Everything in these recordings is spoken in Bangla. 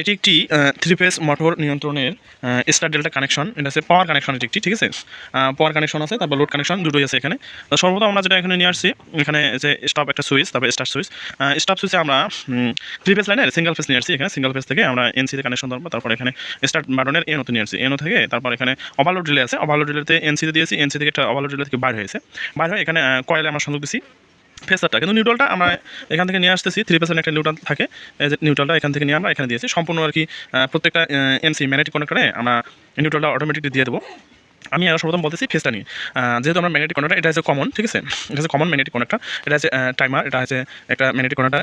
এটি একটি থ্রি ফেস মোটর নিয়ন্ত্রণের স্টার ডেল্টা কানেকশন এটা হচ্ছে পাওয়ার কানেকশন এটি একটি, ঠিক আছে? পাওয়ার কানেকশন আছে, তারপর লোড কানেকশন দুটোই আছে এখানে। তো সর্বপ্রথম আমরা যেটা এখানে নিয়ে আসছি, এখানে যে স্টপ একটা সুইচ তারপর স্টার সুইচ স্টপ সুইচে আমরা থ্রি ফেস লাইনের সিঙ্গেল ফেস নিয়ে আসছি এখানে। সিঙ্গেল ফেস থেকে আমরা এনসিতে কানেকশন ধরবো, তারপর এখানে স্টার্ট বাটনের এনোতে নিয়ে আসছি। এনো থেকে তারপর এখানে ওভারলোড রিলে আছে। ওভারলোড রিলেতে এনসিতে দিয়েছি এনসি থেকে একটা ওভারলোড রিলে থেকে বাইর হয়েছে। বাইর হয়ে এখানে কয়েলে আমরা সংযোগ দিচ্ছি ফেসারটা কিন্তু নিউট্রালটা আমরা এখান থেকে নিয়ে আসতেছি থ্রি পার্সেন্ট একটা নিউট্রাল থাকে। যে নিউট্রালটা এখান থেকে নিয়ে আমরা এখানে দিয়েছি। সম্পূর্ণ আর কি প্রত্যেকটা এনসি ম্যাগনেটিক কানেক্টরে আমরা নিউট্রালটা অটোমেটিকলি দিয়ে দেবো। আমি আরও সর্বপ্রথম বলতেছি ফেসটা নিয়ে। যেহেতু আমরা ম্যাগনেটিক কনেক্টর এটা হচ্ছে কমন ঠিক আছে? এটা হচ্ছে কমন ম্যাগনেটিক কনেক্টর এটা হচ্ছে টাইমার এটা হচ্ছে একটা ম্যাগনেটিক কনেক্টর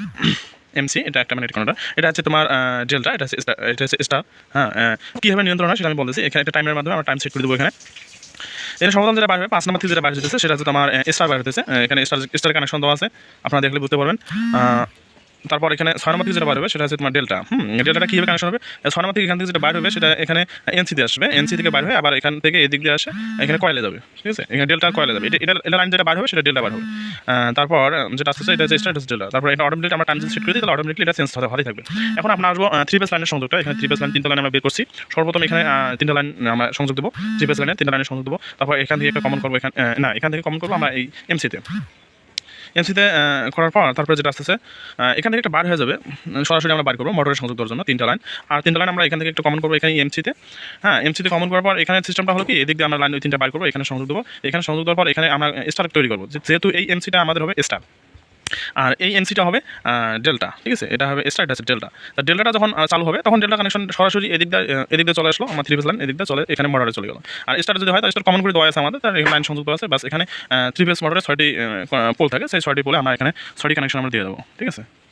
এমসি এটা একটা ম্যাগনেটিক কনেক্টর এটা হচ্ছে তোমার জেলটা এটা হচ্ছে এটা হচ্ছে স্টার হ্যাঁ কীভাবে নিয়ন্ত্রণ হয় সেটা আমি বলতেছি। এখানে একটা টাইমের মাধ্যমে আমরা টাইম সেট করে দেবো এখানে। এর সমাধান যেটা বাড়বে, পাঁচ নাম্বার থেকে যেটা হতেছে সেটা হচ্ছে তোমার স্টার বার হতেছে এখানে স্টার স্টার কানেকশন দেওয়া আছে। আপনারা দেখলে বুঝতে পারবেন। তারপর এখানে ছয় নম্বর থেকে যেটা বার হবে সেটা হচ্ছে তোমার ডেল্টা হুম ডেল্টাটা কীভাবে কানেকশন হবে? ছয় নম্বর থেকে এখান থেকে যেটা বার হবে সেটা এখানে এনসিতে আসবে। এনসি থেকে বার হয়ে আবার এখান থেকে এদিক দিয়ে আসে এখানে কয়েলে যাবে ঠিক আছে? এখানে ডেল্টা কয়েলে যাবে। এটা এটা লাইন যেটা বার হবে সেটা ডেল্টা বার হবে। তারপর যেটা আসছে এটা হচ্ছে স্টার ডেল্টা তারপর এটা অটোমেটিক আমরা টাইম সেট করে দিই তাহলে অটোমেটিকলি এটা চেঞ্জ হতে হতেই থাকবে। এখন আপনার আসব থ্রি পেস লাইনের সংযোগটা। এখানে থ্রি পেস লাইন তিনটা লাইন আমরা বের করছি। সর্বপ্রথম এখানে তিনটা লাইন আমরা সংযোগ দেবো। থ্রি পেস লাইনে তিনটা লাইনের সংযোগ দেবো। তারপর এখান থেকে একটা কমন করব এখানে না এখান থেকে কমন করব আমরা এই এমসিতে এমসিতে করার পর তারপরে যেটা আসতেছে এখান থেকে একটা বার হয়ে যাবে। সরাসরি আমরা বার করব মোটরের সংযোগ দেওয়ার জন্য তিনটা লাইন আর তিনটা লাইন আমরা এখান থেকে একটা কমন করব এখানে এমসিতে হ্যাঁ এমসিতে কমন করার পর এখানে সিস্টেমটা হলো কি, এদিক দিয়ে আমরা লাইন ওই তিনটা বার করব, এখানে সংযোগ দেবো। এখানে সংযোগ দেওয়ার পর এখানে আমরা স্টার তৈরি করব। যেহেতু এই এমসিটা আমাদের হবে স্টার আর এই এনসিটা হবে ডেল্টা, ঠিক আছে? এটা হবে স্টার্ট আছে ডেল্টা। তা ডেল্টাটা যখন চালু হবে, তখন ডেল্টা কানেকশন সরাসরি এদিকটা এদিকে চলে আসলো, আমার থ্রি ফেস লাইন এদিকটা চলে, এখানে মোটরে চলে গেল। আর স্টার যদি হয়, তাহলে কমন করে দেওয়া আছে আমাদের, তার লাইন সংযুক্ত আছে বাস এখানে থ্রি ফেস মোটরে ছয়টি পোল থাকে, সেই ছয়টি পোলে আমরা এখানে ছয়টি কানেকশন আমরা দিয়ে দেবো, ঠিক আছে?